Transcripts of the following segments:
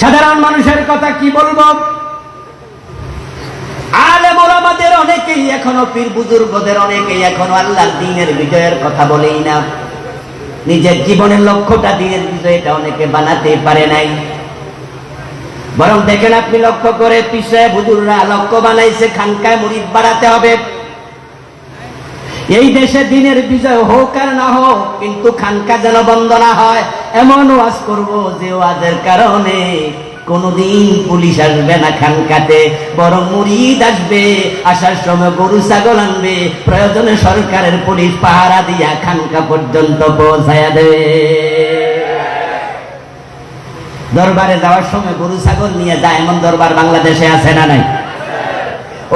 সাধারণ মানুষের কথা কি বলব? আলেম ওলামাদের অনেকেই এখনও পীর, বুজুর্গদের অনেকেই এখনও আল্লাহর দিনের বিজয়ের কথা বলেই না। নিজের জীবনের লক্ষ্যটা দিনের বিজয়টা অনেকে বানাতে পারে নাই। বরং দেখেন আপনি লক্ষ্য করে পিসায় বুজুররা লক্ষ্য বানাইছে, খানকায় মুড়ি বাড়াতে হবে। এই দেশে দিনের বিজয় হোক আর না হোক, কিন্তু খানকা যেন বন্ধ না হয়, এমন ওয়াজ করব যে ওয়াজের কারণে কোনদিন পুলিশ আসবে না খানকাতে, বরং মুরিদ আসবে, আসার সময় গরু, ছাগল আনবে, প্রয়োজনে সরকারের পুলিশ পাহারা দিয়া খানকা পর্যন্ত পৌঁছায়া দেবে। দরবারে যাওয়ার সময় গরু, ছাগল নিয়ে যায়, এমন দরবার বাংলাদেশে আছে না নাই?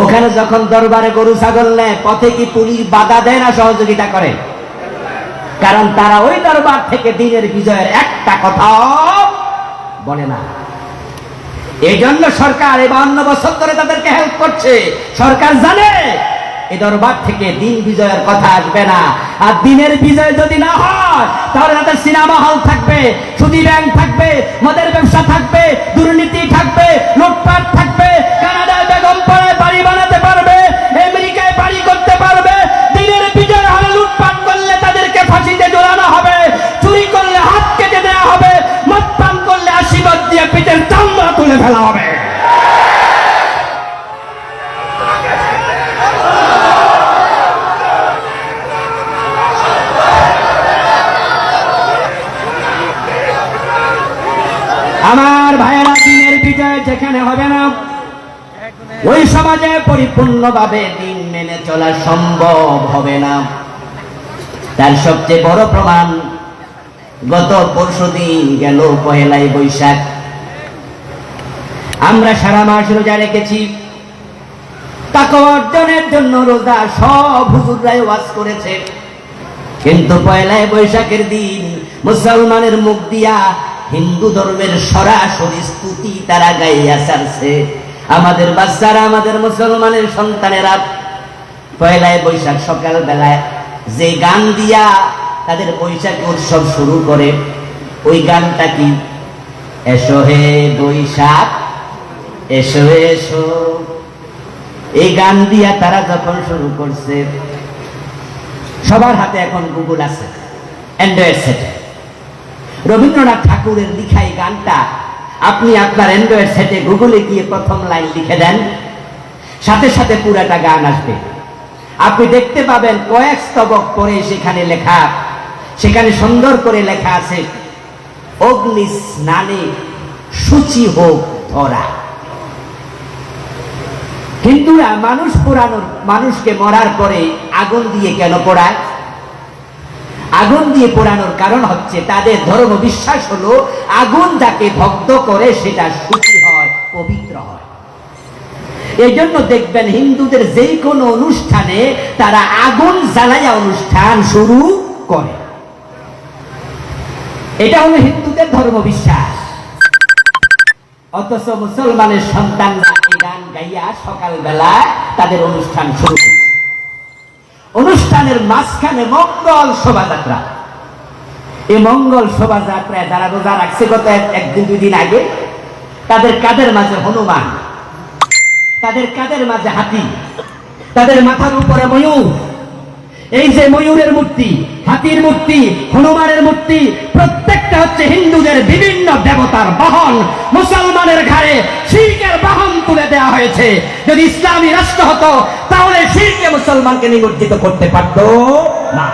ওখানে যখন দরবারে গরু ছাগল নেয়, পথে কি পুলিশ বাধা দেয় না সহযোগিতা করে? কারণ তারা ওই দরবার থেকে দিনের বিজয়ের একটা কথা বলে না। এই জন্য সরকার এই বান্ন বছর ধরে তাদেরকে হেল্প করছে। সরকার জানে এই দরবার থেকে দিন বিজয়ের কথা আসবে না। আর দিনের বিজয় যদি না হয়, তাহলে তাদের সিনেমা হল থাকবে সুদী ব্যাংক থাকবে, মদের ব্যবসা থাকবে, দুর্নীতি থাকবে, লুটপাট থাকবে। আমার ভাইয়েরা, দিনের বিজয় যেখানে হবে না, ওই সমাজে পরিপূর্ণভাবে দিন মেনে চলা সম্ভব হবে না। তার সবচেয়ে বড় প্রমাণ, গত পরশু দিন গেল পহেলাই বৈশাখ। আমরা সারা মাস রোজা রেখেছি। তাকে অর্জনের জন্য রোজা সব হুজুররাই ওয়াজ করেছে। কিন্তু পয়লায় বৈশাখের দিন মুসলমানের মুখ দিয়া হিন্দু ধর্মের সরাসরি স্তুতি তারা গাইয়া ছাড়ছে। আমাদের বাচ্চারা, আমাদের মুসলমানের সন্তানেরা, পয়লায় বৈশাখ সকাল বেলায় যে গান দিয়া তাদের বৈশাখ উৎসব শুরু করে, ওই গানটা কি? এসো হে বৈশাখ, এসো এসো। এই গান দিয়া তারা যখন শুরু করছে, সবার হাতে এখন গুগল আছে, অ্যান্ড্রয়েড সেটে। রবীন্দ্রনাথ ঠাকুরের লিখা এই গানটা, আপনি আপনার অ্যান্ড্রয়েড সেটে গুগলে গিয়ে প্রথম লাইন লিখে দেন, সাথে সাথে পুরাটা গান আসবে। আপনি দেখতে পাবেন কয়েক স্তবক পরে সেখানে লেখা, সেখানে সুন্দর করে লেখা আছে, অগ্নি স্নানে সূচি হোক ধরা। হিন্দুরা মানুষ পোড়ানোর মানুষকে মরার পরে আগুন দিয়ে কেন পোড়ায়? আগুন দিয়ে পোড়ানোর কারণ হচ্ছে তাদের ধর্ম বিশ্বাস হলো আগুন যাকে ভক্ত করে সেটা সুখী হয়, পবিত্র হয়। এই জন্য দেখবেন হিন্দুদের যে কোনো অনুষ্ঠানে তারা আগুন জ্বালাইয়া অনুষ্ঠান শুরু করে। এটা হলো হিন্দুদের ধর্ম বিশ্বাস। অথচ মুসলমানের সন্তানরা গান গাইয়া সকালবেলা তাদের অনুষ্ঠান শুরু করে। অনুষ্ঠানের মাঝখানে মঙ্গল শোভাযাত্রা। এই মঙ্গল শোভাযাত্রায় যারা রোজা রাখছে গত একদিন, দুই দিন আগে, তাদের কাদের মাঝে হনুমান? তাদের কাদের মাঝে হাতি? তাদের মাথার উপরে ময়ূর? এই যে ময়ূরের মূর্তি, হাতির মূর্তি, হনুমানের মূর্তি, প্রত্যেকটা হচ্ছে হিন্দুদের বিভিন্ন দেবতার বহন। মুসলমানের তুলে দেওয়া হয়েছে। যদি ইসলামী রাষ্ট্র হতো তাহলে শিরকে মুসলমানকে নিমজ্জিত করতে পারত না।